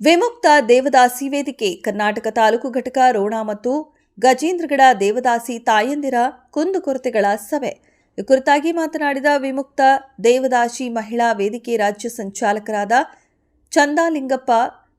ವಿಮುಕ್ತ ದೇವದಾಸಿ ವೇದಿಕೆ, ಕರ್ನಾಟಕ ತಾಲೂಕು ಘಟಕ ರೋಣ ಮತ್ತು ಗಜೇಂದ್ರಗಡ ದೇವದಾಸಿ ತಾಯಂದಿರ ಕುಂದುಕೊರತೆಗಳ ಸಭೆ. ಈ ಕುರಿತಾಗಿ ಮಾತನಾಡಿದ ವಿಮುಕ್ತ ದೇವದಾಸಿ ಮಹಿಳಾ ವೇದಿಕೆ ರಾಜ್ಯ ಸಂಚಾಲಕರಾದ ಚಂದಾಲಿಂಗಪ್ಪ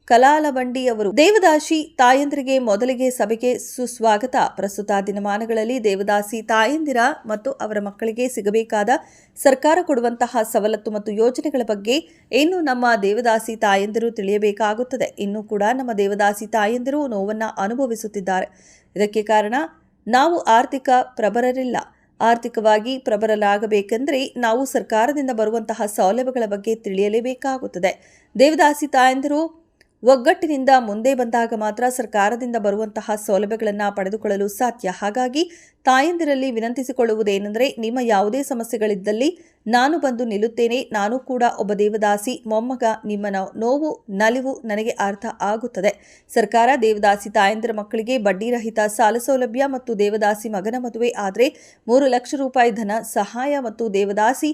ಕಲಾಲಬಂಡಿ ಅವರು ದೇವದಾಸಿ ತಾಯಂದಿರಿಗೆ ಮೊದಲಿಗೆ ಸಭೆಗೆ ಸುಸ್ವಾಗತ. ಪ್ರಸ್ತುತ ದಿನಮಾನಗಳಲ್ಲಿ ದೇವದಾಸಿ ತಾಯಂದಿರ ಮತ್ತು ಅವರ ಮಕ್ಕಳಿಗೆ ಸಿಗಬೇಕಾದ ಸರ್ಕಾರ ಕೊಡುವಂತಹ ಸವಲತ್ತು ಮತ್ತು ಯೋಜನೆಗಳ ಬಗ್ಗೆ ಇನ್ನು ನಮ್ಮ ದೇವದಾಸಿ ತಾಯಂದಿರು ತಿಳಿಯಬೇಕಾಗುತ್ತದೆ. ಇನ್ನೂ ಕೂಡ ನಮ್ಮ ದೇವದಾಸಿ ತಾಯಂದಿರು ನೋವನ್ನು ಅನುಭವಿಸುತ್ತಿದ್ದಾರೆ. ಇದಕ್ಕೆ ಕಾರಣ ನಾವು ಆರ್ಥಿಕ ಪ್ರಬರರಿಲ್ಲ. ಆರ್ಥಿಕವಾಗಿ ಪ್ರಬಲರಾಗಬೇಕೆಂದರೆ ನಾವು ಸರ್ಕಾರದಿಂದ ಬರುವಂತಹ ಸೌಲಭ್ಯಗಳ ಬಗ್ಗೆ ತಿಳಿಯಲೇಬೇಕಾಗುತ್ತದೆ. ದೇವದಾಸಿ ತಾಯಂದಿರು ಒಗ್ಗಟ್ಟಿನಿಂದ ಮುಂದೆ ಬಂದಾಗ ಮಾತ್ರ ಸರ್ಕಾರದಿಂದ ಬರುವಂತಹ ಸೌಲಭ್ಯಗಳನ್ನು ಪಡೆದುಕೊಳ್ಳಲು ಸಾಧ್ಯ. ಹಾಗಾಗಿ ತಾಯಂದಿರಲ್ಲಿ ವಿನಂತಿಸಿಕೊಳ್ಳುವುದೇನೆಂದರೆ ನಿಮ್ಮ ಯಾವುದೇ ಸಮಸ್ಯೆಗಳಿದ್ದಲ್ಲಿ ನಾನು ಬಂದು ನಿಲ್ಲುತ್ತೇನೆ. ನಾನು ಕೂಡ ಒಬ್ಬ ದೇವದಾಸಿ, ಮೊಮ್ಮಗ ನಿಮ್ಮ ನೋವು, ನಲಿವು ನನಗೆ ಅರ್ಥ ಆಗುತ್ತದೆ. ಸರ್ಕಾರ ದೇವದಾಸಿ ತಾಯಂದಿರ ಮಕ್ಕಳಿಗೆ ಬಡ್ಡಿರಹಿತ ಸಾಲ ಸೌಲಭ್ಯ ಮತ್ತು ದೇವದಾಸಿ ಮಗನ ಮದುವೆ ಆದರೆ ಮೂರು ಲಕ್ಷ ರೂಪಾಯಿ ಧನ ಸಹಾಯ ಮತ್ತು ದೇವದಾಸಿ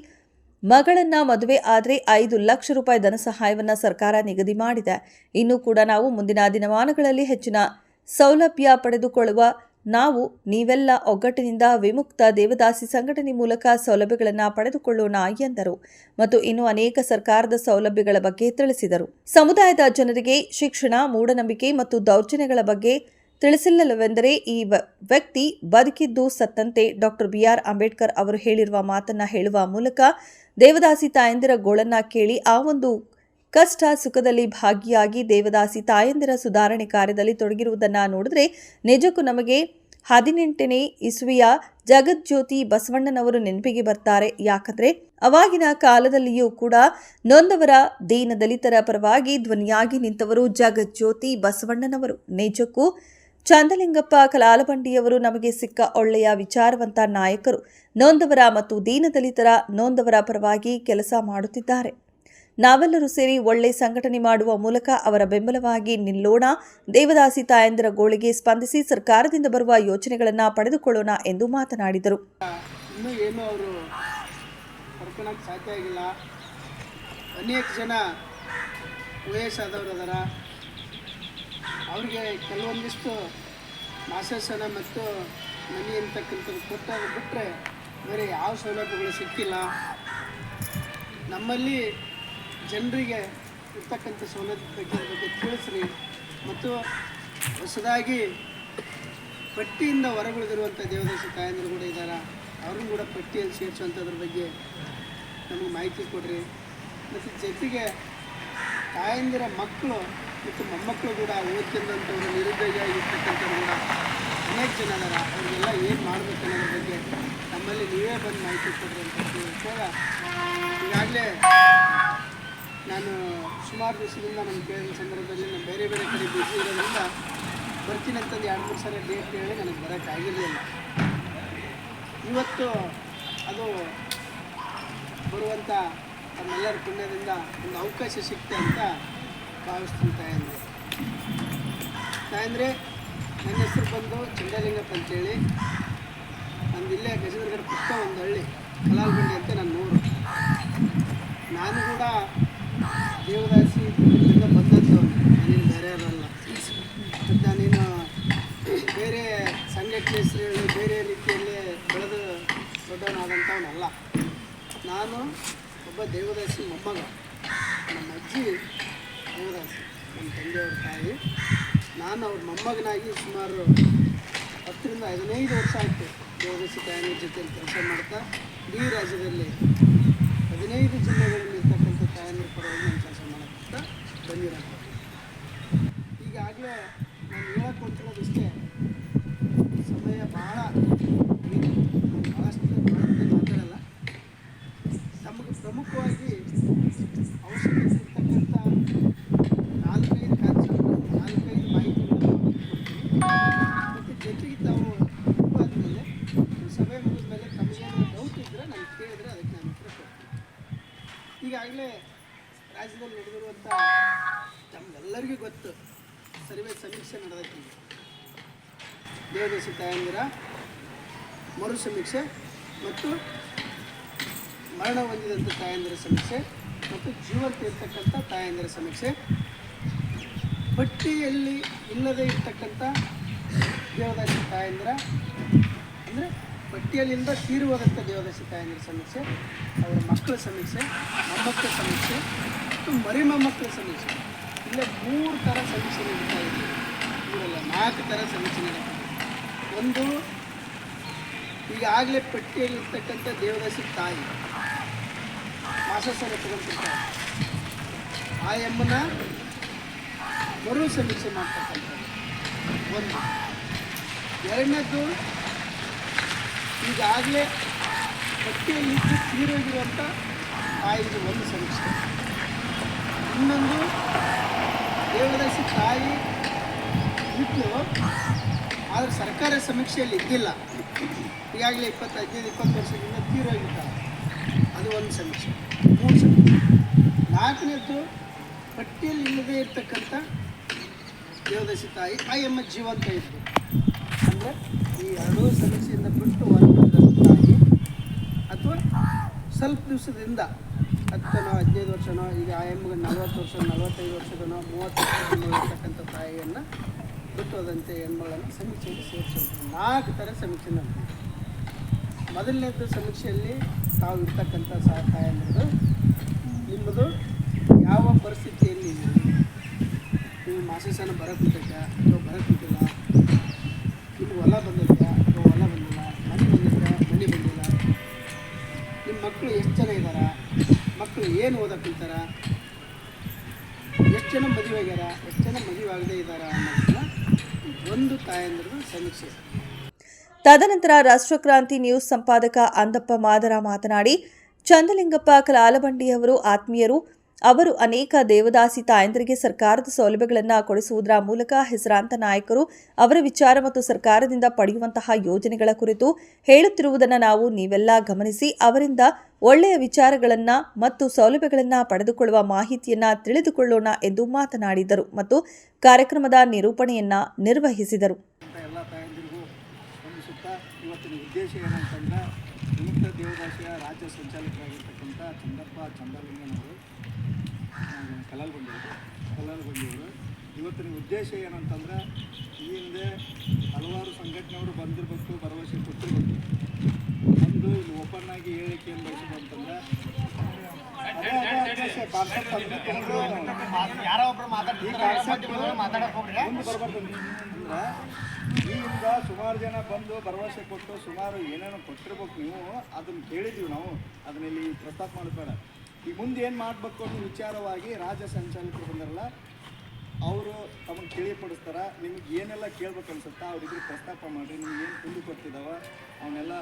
ಮಗಳನ್ನ ಮದುವೆ ಆದರೆ ಐದು ಲಕ್ಷ ರೂಪಾಯಿ ಧನ ಸಹಾಯವನ್ನು ಸರ್ಕಾರ ನಿಗದಿ ಮಾಡಿದೆ. ಇನ್ನು ಕೂಡ ನಾವು ಮುಂದಿನ ದಿನಮಾನಗಳಲ್ಲಿ ಹೆಚ್ಚಿನ ಸೌಲಭ್ಯ ಪಡೆದುಕೊಳ್ಳುವ ನಾವು ನೀವೆಲ್ಲ ಒಗ್ಗಟ್ಟಿನಿಂದ ವಿಮುಕ್ತ ದೇವದಾಸಿ ಸಂಘಟನೆ ಮೂಲಕ ಸೌಲಭ್ಯಗಳನ್ನು ಪಡೆದುಕೊಳ್ಳೋಣ ಎಂದರು. ಮತ್ತು ಇನ್ನು ಅನೇಕ ಸರ್ಕಾರದ ಸೌಲಭ್ಯಗಳ ಬಗ್ಗೆ ತಿಳಿಸಿದರು. ಸಮುದಾಯದ ಜನರಿಗೆ ಶಿಕ್ಷಣ, ಮೂಢನಂಬಿಕೆ ಮತ್ತು ದೌರ್ಜನ್ಯಗಳ ಬಗ್ಗೆ ತಿಳಿಸಿಲ್ಲವೆಂದರೆ ಈ ವ್ಯಕ್ತಿ ಬದುಕಿದ್ದು ಸತ್ತಂತೆ ಡಾಕ್ಟರ್ ಬಿಆರ್ ಅಂಬೇಡ್ಕರ್ ಅವರು ಹೇಳಿರುವ ಮಾತನ್ನ ಹೇಳುವ ಮೂಲಕ ದೇವದಾಸಿ ತಾಯಂದಿರ ಗೋಳನ್ನ ಕೇಳಿ ಆ ಒಂದು ಕಷ್ಟ ಸುಖದಲ್ಲಿ ಭಾಗಿಯಾಗಿ ದೇವದಾಸಿ ತಾಯಂದಿರ ಸುಧಾರಣೆ ಕಾರ್ಯದಲ್ಲಿ ತೊಡಗಿರುವುದನ್ನು ನೋಡಿದ್ರೆ ನಿಜಕ್ಕೂ ನಮಗೆ ಹದಿನೆಂಟನೇ ಇಸುವಿಯ ಜಗಜ್ಯೋತಿ ಬಸವಣ್ಣನವರು ನೆನಪಿಗೆ ಬರ್ತಾರೆ. ಯಾಕಂದ್ರೆ ಅವಾಗಿನ ಕಾಲದಲ್ಲಿಯೂ ಕೂಡ ನೊಂದವರ ದೀನ ದಲಿತರ ಪರವಾಗಿ ಧ್ವನಿಯಾಗಿ ನಿಂತವರು ಜಗಜ್ಯೋತಿ ಬಸವಣ್ಣನವರು. ನಿಜಕ್ಕೂ ಚಂದಲಿಂಗಪ್ಪ ಕಲಾಲಬಂಡಿಯವರು ನಮಗೆ ಸಿಕ್ಕ ಒಳ್ಳೆಯ ವಿಚಾರವಂತ ನಾಯಕರು. ನೊಂದವರ ಮತ್ತು ದೀನದಲಿತರ ನೊಂದವರ ಪರವಾಗಿ ಕೆಲಸ ಮಾಡುತ್ತಿದ್ದಾರೆ. ನಾವೆಲ್ಲರೂ ಸೇರಿ ಒಳ್ಳೆ ಸಂಘಟನೆ ಮಾಡುವ ಮೂಲಕ ಅವರ ಬೆಂಬಲವಾಗಿ ನಿಲ್ಲೋಣ, ದೇವದಾಸಿ ತಾಯಂದಿರ ಗೋಳಿಗೆ ಸ್ಪಂದಿಸಿ ಸರ್ಕಾರದಿಂದ ಬರುವ ಯೋಜನೆಗಳನ್ನು ಪಡೆದುಕೊಳ್ಳೋಣ ಎಂದು ಮಾತನಾಡಿದರು. ಅನೇಕ ಜನ ವಯಸ್ಸಾದವರು ಅದಾರ ಅವ್ರಿಗೆ ಕೆಲವೊಂದಿಷ್ಟು ಮಾಸಾಸನ ಮತ್ತು ಮನಿ ಅಂತಕ್ಕಂಥದ್ದು ಕೊಟ್ಟಾಗ ಬಿಟ್ಟರೆ ಬೇರೆ ಯಾವ ಸೌಲಭ್ಯಗಳು ಸಿಕ್ಕಿಲ್ಲ. ನಮ್ಮಲ್ಲಿ ಜನರಿಗೆ ಇರ್ತಕ್ಕಂಥ ಸೌಲಭ್ಯ ಬಗ್ಗೆ ಬಗ್ಗೆ ತಿಳಿಸ್ರಿ. ಮತ್ತು ಹೊಸದಾಗಿ ಪಟ್ಟಿಯಿಂದ ಹೊರಗುಳಿದಿರುವಂಥ ದೇವದಾಸ ತಾಯಂದ್ರು ಕೂಡ ಇದ್ದಾರೆ? ಅವ್ರನ್ನ ಕೂಡ ಪಟ್ಟಿಯಲ್ಲಿ ಸೇರಿಸುವಂಥದ್ರ ಬಗ್ಗೆ ನಮಗೆ ಮಾಹಿತಿ ಕೊಡ್ರಿ. ಮತ್ತು ಜೊತೆಗೆ ತಾಯಂದಿರ ಮಕ್ಕಳು ಮತ್ತು ಮೊಮ್ಮಕ್ಕಳು ಕೂಡ ಓದ್ತಿದ್ದಂಥವ್ರು ನಿರುದ್ಯೋಗಿಯಾಗಿರ್ತಕ್ಕಂಥವ್ರು ಕೂಡ ಅನೇಕ ಜನ ಅದರ ಅವ್ರಿಗೆಲ್ಲ ಏನು ಮಾಡಬೇಕು ಅನ್ನೋದ್ರ ಬಗ್ಗೆ ನಮ್ಮಲ್ಲಿ ನೀವೇ ಬಂದು ಮಾಹಿತಿ ಕೊಡ್ರಿ ಅಂತ ಕೇಳಿದಾಗ ಈಗಾಗಲೇ ನಾನು ಸುಮಾರು ದಿವಸದಿಂದ ನಮ್ಮ ಕೇಳಿದ ಸಂದರ್ಭದಲ್ಲಿ ನಾನು ಬೇರೆ ಬೇರೆ ಕಡೆ ಬಿಸಿ ಇರೋದ್ರಿಂದ ಬರ್ತೀನಿ ಅಂತಂದು ಎರಡು ಮೂರು ಸಲ ಡೇಟ್ ಹೇಳಿ ನನಗೆ ಬರೋಕ್ಕಾಗಿರಲಿಲ್ಲ ಇವತ್ತು ಅದು ಬರುವಂಥ ನಮ್ಮೆಲ್ಲರ ಪುಣ್ಯದಿಂದ ಒಂದು ಅವಕಾಶ ಸಿಕ್ತೆ ಅಂತ ಭಾವಿಸ್ತೀನಿ ತಾಯಂದ್ರೆ ತಾಯಂದ್ರೆ ನನ್ನ ಹೆಸರು ಬಂದು ಚಂದ್ರಲಿಂಗಪ್ಪ ಅಂತೇಳಿ. ನಂದು ಇಲ್ಲೇ ಗಜೇಂದ್ರಗಡ ಪುಟ್ಟ ಒಂದು ಹಳ್ಳಿ, ಕಲಾಲ್ಬಂಡಿ ಅಂತ ನನ್ನ ಊರು. ನಾನು ಕೂಡ ದೇವದಾಸಿ ಬಂದದ್ದು. ನಾನೇನು ಬೇರೆ ಅವರಲ್ಲ ಮತ್ತು ನಾನೇನು ಬೇರೆ ಸಂಘಟನೆ ಹೆಸರು ಬೇರೆ ರೀತಿಯಲ್ಲಿ ಬೆಳೆದು ದೊಡ್ಡವನಾದಂಥವನಲ್ಲ. ನಾನು ಒಬ್ಬ ದೇವದಾಸಿ ಮೊಮ್ಮಗ. ನಮ್ಮ ಅಜ್ಜಿ ದೇವದಾಸಿ ನಮ್ಮ ತಂದೆಯವ್ರ ತಾಯಿ ನಾನು ಅವ್ರ ಮೊಮ್ಮಗನಾಗಿ ಸುಮಾರು ಹತ್ತರಿಂದ ಹದಿನೈದು ವರ್ಷ ಆಯಿತು ದೇವದಾಸಿ ತಾಯಿನ ಜೊತೆಯಲ್ಲಿ ಕೆಲಸ ಮಾಡ್ತಾ ಇಡೀ ರಾಜ್ಯದಲ್ಲಿ ಹದಿನೈದು ಜಿಲ್ಲೆಗಳಲ್ಲಿ ಇರ್ತಕ್ಕಂಥ ತಾಯಂದಿರ ಪರವಾಗಿ ನಾನು ಕೆಲಸ ಮಾಡೋಕ್ಕಂತ ಬಂದಿರೋದು ಈಗಾಗಲೇ ನಾನು ಹೇಳಕ್ಕೆ ಹೊಂಟಿರೋದು ಇಷ್ಟೇ ಸಮಯ ಭಾಳ ಇದೆ. ನಾನು ಭಾಳಷ್ಟು ಭಾಳಷ್ಟು ಮಾತಾಡಲ್ಲ ನಮಗೆ ಪ್ರಮುಖವಾಗಿ ಅವಶ್ಯಕತೆ ಇರ್ತಕ್ಕಂಥ ನಾಲ್ಕೈದು ಕಾನ್ಸೆಪ್ಟ್ ನಾಲ್ಕೈದು ಮಾಹಿತಿಗಳನ್ನು ಮತ್ತು ಜೊತೆಗೆ ತಾವು ಆದಮೇಲೆ ಸಭೆ ಮುಗಿದ ಮೇಲೆ ತಮಗೇನು ಡೌಟ್ ಇದ್ದರೆ ನಾನು ಕೇಳಿದ್ರೆ ಅದಕ್ಕೆ ನಾನು ಉತ್ತರ ಕೊಡ್ತೀನಿ ಈಗಾಗಲೇ ರಾಜ್ಯದಲ್ಲಿ ನಡೆದಿರುವಂಥ ನಮ್ಗೆಲ್ಲರಿಗೂ ಗೊತ್ತು ಸರ್ವೆ ಸಮೀಕ್ಷೆ ನಡೆದೈತಿ ಈಗ. ದೇವದಾಸಿ ತಾಯಂದಿರ, ಮರು ಸಮೀಕ್ಷೆ ಮತ್ತು ಮರಣ ಹೊಂದಿದಂಥ ತಾಯಂದಿರ ಸಮೀಕ್ಷೆ ಮತ್ತು ಜೀವಂತ ಇರ್ತಕ್ಕಂಥ ತಾಯಂದಿರ ಸಮೀಕ್ಷೆ ಪಟ್ಟಿಯಲ್ಲಿ ಇಲ್ಲದೇ ಇರ್ತಕ್ಕಂಥ ದೇವದಾಸಿ ತಾಯಂದಿರ ಅಂದರೆ ಪಟ್ಟಿಯಲ್ಲಿಂದ ತೀರುವುದಂಥ ದೇವದಾಸಿ ತಾಯಂದಿರ ಸಮೀಕ್ಷೆ, ಅವರ ಮಕ್ಕಳ ಸಮೀಕ್ಷೆ, ಮೊಮ್ಮಕ್ಕಳ ಸಮೀಕ್ಷೆ, ಮತ್ತು ಮರಿ ಮೊಮ್ಮಕ್ಕಳ ಸಮೀಕ್ಷೆ. ಇಲ್ಲೇ ಮೂರು ಥರ ಸಮೀಕ್ಷೆ ನಡೀತಾ ಇದೆ. ನಾಲ್ಕು ಥರ ಸಮೀಕ್ಷೆ ಇದೆ. ಒಂದು, ಈಗಾಗಲೇ ಪಟ್ಟಿಯಲ್ಲಿರ್ತಕ್ಕಂಥ ದೇವದಾಸಿ ತಾಯಿ ಮಾಸಸರ ತಗೊಂಡಿರ್ತಾರೆ ಆ ಎಮ್ಮನ ಮರು ಸಮೀಕ್ಷೆ ಮಾಡ್ತಕ್ಕಂಥದ್ದು. ಒಂದು. ಎರಡನೇದ್ದು ಈಗಾಗಲೇ ಪಟ್ಟಿಯಲ್ಲಿ ತೀರೋಗಿರುವಂಥ ತಾಯಿಗೆ ಒಂದು ಸಂಸ್ಥೆ ಇನ್ನೊಂದು ದೇವದಾಸಿ ತಾಯಿ ಇದ್ದು ಆದರೆ ಸರ್ಕಾರ ಸಮೀಕ್ಷೆಯಲ್ಲಿ ಇದ್ದಿಲ್ಲ. ಈಗಾಗಲೇ ಇಪ್ಪತ್ತು ಹದಿನೈದು ಇಪ್ಪತ್ತು ವರ್ಷದಿಂದ ತೀರೋಗಿದ್ದಾರೆ ಅದು ಒಂದು ಸಮೀಕ್ಷೆ ಮೂರು ಸಮೀಕ್ಷೆ ನಾಲ್ಕನೇದ್ದು ಪಟ್ಟಿಯಲ್ಲಿ ಇಲ್ಲದೇ ಇರ್ತಕ್ಕಂಥ ದೇವದಾಸಿ ತಾಯಿ, ತಾಯಿಯಮ್ಮ ಜೀವಂತ ಇದ್ದು ಅಂದರೆ ಈ ಎರಡೂ ಸಮಸ್ಯೆಯಿಂದ ಬಿಟ್ಟು ಹೊರಬಂದ ಅಥವಾ ಸ್ವಲ್ಪ ದಿವಸದಿಂದ ಹತ್ತನೋ, ಹದಿನೈದು ವರ್ಷನೋ, ಈಗ ಆ ಎಮ್ಮಗೆ ನಲ್ವತ್ತು ವರ್ಷ, ನಲವತ್ತೈದು ವರ್ಷದನೋ, ಮೂವತ್ತು ವರ್ಷದನೋ ಇರ್ತಕ್ಕಂಥ ತಾಯಿಯನ್ನು ಬಿಟ್ಟು ಹೋದಂತೆ ಹೆಣ್ಮಗಳನ್ನು ಸಮೀಕ್ಷೆಯಲ್ಲಿ ಸೇರಿಸೋದು ನಾಲ್ಕು ಥರ ಸಮೀಕ್ಷೆ ಮಾಡ್ತೀವಿ ಮೊದಲನೇದು ಸಮೀಕ್ಷೆಯಲ್ಲಿ ತಾವು ಇರ್ತಕ್ಕಂಥ ಸಹ ತಾಯಂದಿರದು ನಿಮ್ಮದು ಯಾವ ಪರಿಸ್ಥಿತಿಯಲ್ಲಿ ಇದೆ ನೀವು ಮಾಸಿಸನ ಬರಕುಂತೈತೆ ಅಥವಾ ಬರಕುಂತಿಲ್ಲ ನಿಮ್ಗೆ ಹೊಲ ಬಂದೈತೆ ಅಥವಾ ಹೊಲ ಬಂದಿಲ್ಲ ಮನೆ ಬಂದೈತೆ ಮನೆ ಬಂದಿಲ್ಲ ನಿಮ್ಮ ಮಕ್ಕಳು ಎಷ್ಟು ಜನ ಇದ್ದಾರ ಮಕ್ಕಳು ಏನು ಓದಕ್ಕಿಂತಾರ ಎಷ್ಟು ಜನ ಮದುವೆ ಆಗ್ಯಾರ? ಎಷ್ಟು ಜನ ಮದುವೆ ಆಗದೇ ಇದ್ದಾರ ಅನ್ನೋದನ್ನ ಒಂದು ತಾಯಂದ್ರದ ಸಮೀಕ್ಷೆ. ತದನಂತರ ರಾಷ್ಟ್ರಕ್ರಾಂತಿ ನ್ಯೂಸ್ ಸಂಪಾದಕ ಅಂದಪ್ಪ ಮಾದರ ಮಾತನಾಡಿ, ಚಂದಲಿಂಗಪ್ಪ ಕಲಾಲಬಂಡಿಯವರು ಆತ್ಮೀಯರು ಅವರು ಅನೇಕ ದೇವದಾಸಿ ತಾಯಂದರಿಗೆ ಸರ್ಕಾರದ ಸೌಲಭ್ಯಗಳನ್ನು ಕೊಡಿಸುವುದರ ಮೂಲಕ ಹೆಸರಾಂತ ನಾಯಕರು ಅವರ ವಿಚಾರ ಮತ್ತು ಸರ್ಕಾರದಿಂದ ಪಡೆಯುವಂತಹ ಯೋಜನೆಗಳ ಕುರಿತು ಹೇಳುತ್ತಿರುವುದನ್ನು ನಾವು ನೀವೆಲ್ಲ ಗಮನಿಸಿ, ಅವರಿಂದ ಒಳ್ಳೆಯ ವಿಚಾರಗಳನ್ನು ಮತ್ತು ಸೌಲಭ್ಯಗಳನ್ನು ಪಡೆದುಕೊಳ್ಳುವ ಮಾಹಿತಿಯನ್ನ ತಿಳಿದುಕೊಳ್ಳೋಣ ಎಂದು ಮಾತನಾಡಿದರು ಮತ್ತು ಕಾರ್ಯಕ್ರಮದ ನಿರೂಪಣೆಯನ್ನ ನಿರ್ವಹಿಸಿದರು. ದೇವದಾಸಿಯ ರಾಜ್ಯ ಸಂಚಾಲಕರಾಗಿರ್ತಕ್ಕಂಥ ಚಂದಪ್ಪ ಕಲಾಲ್ ಬಂದಿವರು ಕಲಾಲ್ ಬಂದಿವರು ಇವತ್ತಿನ ಉದ್ದೇಶ ಏನಂತಂದ್ರೆ ಈ ಹಿಂದೆ ಹಲವಾರು ಸಂಘಟನೆಯವರು ಬಂದಿರಬೇಕು ಭರವಸೆ ಕೊಟ್ಟಿರಬೇಕು. ಬಂದು ಇಲ್ಲಿ ಓಪನ್ ಆಗಿ ಹೇಳಿಕೆ ಏನು ಬಯಸೋದು ಅಂತಂದ್ರೆ. ಈ ಹಿಂದೆ ಈಗಿಂದ ಸುಮಾರು ಜನ ಬಂದು ಭರವಸೆ ಕೊಟ್ಟು ಸುಮಾರು ಏನೇನೋ ಕೊಟ್ಟಿರ್ಬೇಕು ನೀವು ಅದನ್ನ ಕೇಳಿದೀವಿ ನಾವು. ಅದನ್ನ ಇಲ್ಲಿ ಪ್ರಸ್ತಾಪ ಮಾಡಬೇಡ ಈಗ ಮುಂದೆ ಏನು ಮಾಡಬೇಕು ಅನ್ನೋ ವಿಚಾರವಾಗಿ ರಾಜ್ಯ ಸಂಚಾಲಕರು ಬಂದರಲ್ಲ, ಅವರು ತಮಗೆ ತಿಳಿಪಡಿಸ್ತಾರೆ ನಿಮ್ಗೆ ಏನೆಲ್ಲ ಕೇಳ್ಬೇಕು ಅನ್ಸುತ್ತಾ ಅವ್ರಿಗೆ ಪ್ರಸ್ತಾಪ ಮಾಡಿರಿ, ನಿಮ್ಗೆ ಏನು ಕುಂದು ಕೊಡ್ತಿದ್ದಾವ ಅವನ್ನೆಲ್ಲ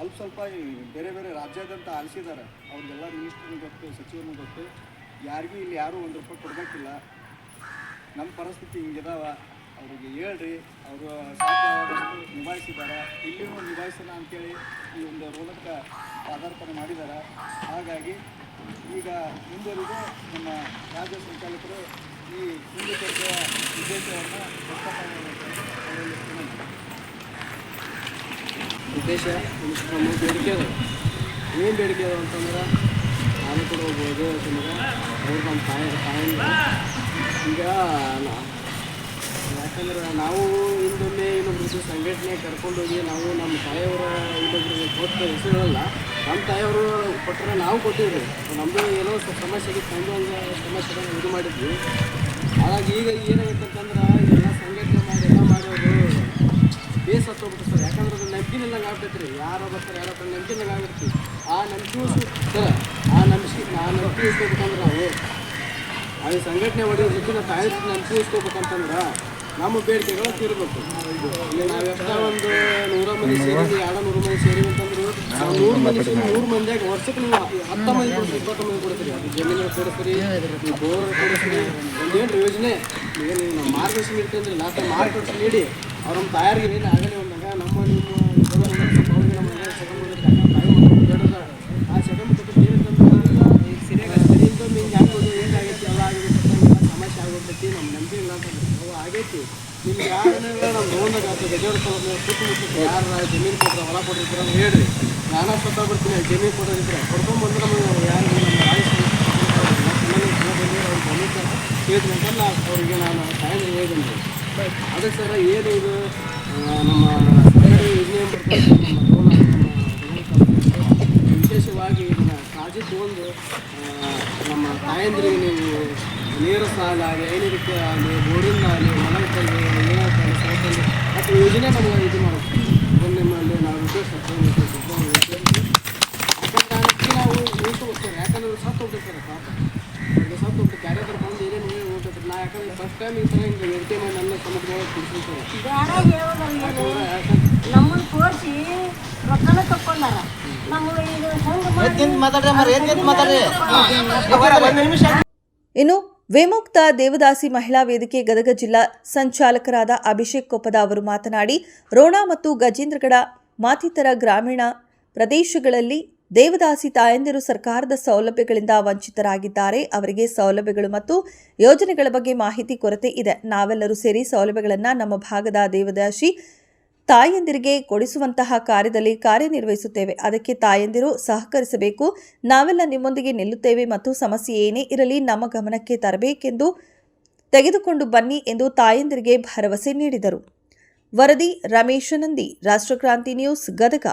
ಅಲ್ಪ ಸ್ವಲ್ಪ ಬೇರೆ ಬೇರೆ ರಾಜ್ಯದಂತ ಆಲಿಸಿದ್ದಾರೆ ಅವ್ರಿಗೆಲ್ಲ ಮಿನಿಸ್ಟ್ರಿಗೆ ಗೊತ್ತು ಸಚಿವನೂ ಗೊತ್ತು. ಯಾರಿಗೂ ಇಲ್ಲಿ ಯಾರೂ ಒಂದು ರೂಪಾಯಿ ಕೊಡಬೇಕಿಲ್ಲ. ನಮ್ಮ ಪರಿಸ್ಥಿತಿ ಹಿಂಗಿದಾವ. ಅವ್ರಿಗೆ ಹೇಳ್ರಿ, ಅವರು ಸಾಧ್ಯವಾದಷ್ಟು ನಿಭಾಯಿಸಿದ್ದಾರೆ ಇಲ್ಲಿನೂ ನಿಭಾಯಿಸೋಣ ಅಂತೇಳಿ ಈ ಒಂದು ರೋಗಕ್ಕೆ ಪಾದಾರ್ಪಣೆ ಮಾಡಿದ್ದಾರೆ ಹಾಗಾಗಿ ಈಗ ಮುಂದುವರಿದು ನಮ್ಮ ರಾಜ್ಯ ಸಂಚಾಲಕರು ಈ ಮುಂದುವರಿಕೆಯ ಉದ್ದೇಶವನ್ನು ಉದ್ದೇಶ ನಮ್ಮ ಬೇಡಿಕೆ ಅದ ಏನು ಬೇಡಿಕೆ ಅದಾವ ಅಂತಂದ್ರೆ, ನಾನು ಕೂಡ ಹೋಗ್ಬೋದು ಅಂತಂದ್ರೆ ಅವ್ರು ನಮ್ಮ ತಾಯಿ ತಾಯಿ ಈಗ ಯಾಕಂದ್ರೆ ನಾವು ಹಿಂದೊಮ್ಮೆ ಇನ್ನೊಂದು ಸಂಘಟನೆ ಕರ್ಕೊಂಡೋಗಿ ನಾವು ನಮ್ಮ ತಾಯಿಯವರ ಇನ್ನೊಬ್ರಿಗೆ ಕೊಟ್ಟ ಹೆಸರುಗಳಲ್ಲ ನಮ್ಮ ತಾಯಿಯವರು ಕೊಟ್ಟರೆ ನಾವು ಕೊಟ್ಟಿದ್ರು ನಮ್ಮದು ಏನೋ ಸಮಸ್ಯೆಗೆ ತಂದು ಒಂದು ಸಮಸ್ಯೆ ಇದು ಮಾಡಿದ್ವಿ. ಹಾಗಾಗಿ ಈಗ ಏನಾಗುತ್ತಂತಂದ್ರೆ ಎಲ್ಲ ಸಂಘಟನೆ ಮಾಡಿ ಎಲ್ಲ ಮಾಡೋದು ಬೇಸ್ ಹತ್ತೋಗ್ಬಿಟ್ಟು ಸರ್. ಯಾಕಂದ್ರೆ ಅದು ನಂಬಿಕೆನಂಗೆ ಆಗ್ತೈತೆ ರೀ. ಯಾರೋ ಬರ್ತಾರೆ ಯಾರೋ ಬರ್ತಾರೆ ನಂಬಿಕೆನಂಗೆ ಆಗಿರ್ತೀವಿ ಆ ನಂಬಿಕೆ ಸರ್ ಆ ನಂಬಿಕೆ ಆ ನಂಬಿಕೆ ಇಸ್ಕೋಬೇಕಂದ್ರೆ ನಾವು, ಆ ಸಂಘಟನೆ ಹೊಡೆಯೋ ಹೆಚ್ಚಿನ ತಾಯಿ ನಂಬಿಕೆ ಉಳಿಸ್ಕೋಬೇಕಂತಂದ್ರೆ ನಮ್ಮ ಬೇಡಿಕೆಗಳು ತೀರಬೇಕು. ಈಗ ನಾವು ಎಷ್ಟೋ ಒಂದು ನೂರ ಮಂದಿ ಸೇರಿ ಎರಡು ನೂರು ಮಂದಿ ಸೇರಿವಿ ಅಂತಂದ್ರು ನಾವು ನೂರು ಮಂದಿ ಸೇರಿ ನೂರು ಮಂದಿಯಾಗ ವರ್ಷಕ್ಕೆ ನೀವು ಹತ್ತು ಮಂದಿ ಕೊಡ್ತೀರಿ ಇಪ್ಪತ್ತು ಮಂದಿ ಕೊಡ್ತೀರಿ ಅದು ಜಮೀನು ಕೊಡ್ತೀರಿ ನೀವು ಬೋರ್ ಕೊಡಿಸ್ತೀರಿ ಒಂದೇನು ಯೋಜನೆ ಈಗ ನೀವು ಮಾರ್ಗದರ್ಶನ ಇರ್ತೀನಿ ಲಾಸ್ಟ್ ಮಾರ್ಗದರ್ಶನ ನೀಡಿ ಅವ್ರ ನಮ್ಮ ತಾಯಾರಿಗೆ ಏನು ಆಗಲೇ ಒಂದಾಗ ನಮ್ಮ ನಿಮ್ಮ ಇದೆಲ್ಲ ಒಂದೊಂದು ಸ್ವಲ್ಪ ಅವ್ರಿಗೆ ನಮ್ಮ ಮನೆಯಾಗ ಸೆಕೆಂಡ್ ಬಂದಿರ್ತಾರೆ. ನಮ್ಮ ತಾಯಿ ಮಕ್ಕಳು ಬೇಡದ. ಆ ಸೆಕೆಂಡ್ ಕೊಟ್ಟು ಏನಂತಂದ್ರೆ ಸರಿಯಿಂದ ಹಿಂಗೆ ಆಗ್ಬೋದು ಏನಾಗೈತಿ ಎಲ್ಲ ಆಗೈತಿ ಅಂತಂದ್ರೆ ಸಮಸ್ಯೆ ಆಗೋಗ್ತೈತಿ ನಮ್ಮ ನಂಬಿ ಇಲ್ಲ ಅಂತಂದ್ರೆ ಅವು ಆಗೈತಿ ನಿಮ್ಗೆ ಯಾರನ್ನೆಲ್ಲ ನಮ್ಮ ರೋಡ್ನಾಗ ಆಯ್ತು ಗಜವರ ಸುತ್ತಮುತ್ತ ಯಾರು ಜಮೀನು ಕೊಟ್ಟರೆ ಹೊಲ ಕೊಟ್ಟಿರ್ತೀರ ಹೇಳ್ರಿ. ನಾನು ಸ್ವತಃ ಬರ್ತೀನಿ, ಜಮೀನು ಕೊಡೋದಿದ್ರೆ ಕೊಡ್ಕೊಂಬಂದ್ರೆ ನಮಗೆ ಯಾರು ನಮ್ಮ ರಾಜ ಹೇಳಿದ್ರು ಅಂತ ನಾವು ಅವರಿಗೆ ನಾನು ತಾಯಂದ್ರೆ ಹೇಳಿದ್ದೆ ಅದೇ ಸರ್ ಏನು ಇದು ನಮ್ಮ ವಿಶೇಷವಾಗಿ ಇದನ್ನ ಕಾಳಜಿ ತಗೊಂಡು ನಮ್ಮ ತಾಯಂದ್ರಿಗೆ ನೀವು ನೀರು ಸಾಲ ಏನಿರುತ್ತೆ ಆಗಲಿ ಬೋರಿಂದ ಆಗಲಿ ಏನಾಗ್ತದೆ ಸೈಕಲ್ ಮತ್ತು ಯೋಜನೆ ನಮ್ಗೆ ಇದು ಮಾಡುತ್ತೆ ಟೈಮ್ ಈ ಥರ ಹಿಂಗೆ? ವೇದಿಕೆ ಮಾಡಿ ನನ್ನ ಸಮುದ್ರೊಳಗೆ ಕುಡಿಸಿರ್ತಾರೆ ಬೇಡ ಹೇಳೋದಲ್ಲ ನಮ್ಮನ್ನು ತೋರಿಸಿ ರೊಕ್ಕನ ತಕ್ಕೊಂಡಾರ. ನಮ್ಗೆ ಇದು ಹೆಂಗೆ ಇನ್ನು ವಿಮುಕ್ತ ದೇವದಾಸಿ ಮಹಿಳಾ ವೇದಿಕೆ ಗದಗ ಜಿಲ್ಲಾ ಸಂಚಾಲಕರಾದ ಅಭಿಷೇಕ್ ಕೊಪ್ಪದ ಅವರು ಮಾತನಾಡಿ ರೋಣ ಮತ್ತು ಗಜೇಂದ್ರಗಡ ಮತ್ತಿತರ ಗ್ರಾಮೀಣ ಪ್ರದೇಶಗಳಲ್ಲಿ ದೇವದಾಸಿ ತಾಯಂದಿರು ಸರ್ಕಾರದ ಸೌಲಭ್ಯಗಳಿಂದ ವಂಚಿತರಾಗಿದ್ದಾರೆ. ಅವರಿಗೆ ಸೌಲಭ್ಯಗಳು ಮತ್ತು ಯೋಜನೆಗಳ ಬಗ್ಗೆ ಮಾಹಿತಿ ಕೊರತೆ ಇದೆ. ನಾವೆಲ್ಲರೂ ಸೇರಿ ಸೌಲಭ್ಯಗಳನ್ನು ನಮ್ಮ ಭಾಗದ ದೇವದಾಸಿ ತಾಯಂದಿರಿಗೆ ಕೊಡಿಸುವಂತಹ ಕಾರ್ಯದಲ್ಲಿ ಕಾರ್ಯನಿರ್ವಹಿಸುತ್ತೇವೆ. ಅದಕ್ಕೆ ತಾಯಂದಿರು ಸಹಕರಿಸಬೇಕು. ನಾವೆಲ್ಲ ನಿಮ್ಮೊಂದಿಗೆ ನಿಲ್ಲುತ್ತೇವೆ ಮತ್ತು ಸಮಸ್ಯೆ ಏನೇ ಇರಲಿ ನಮ್ಮ ಗಮನಕ್ಕೆ ತರಬೇಕೆಂದು ತೆಗೆದುಕೊಂಡು ಬನ್ನಿ ಎಂದು ತಾಯಂದಿರಿಗೆ ಭರವಸೆ ನೀಡಿದರು. ವರದಿ ರಮೇಶ ನಂದಿ ರಾಷ್ಟ್ರಕ್ರಾಂತಿ ನ್ಯೂಸ್, ಗದಗ.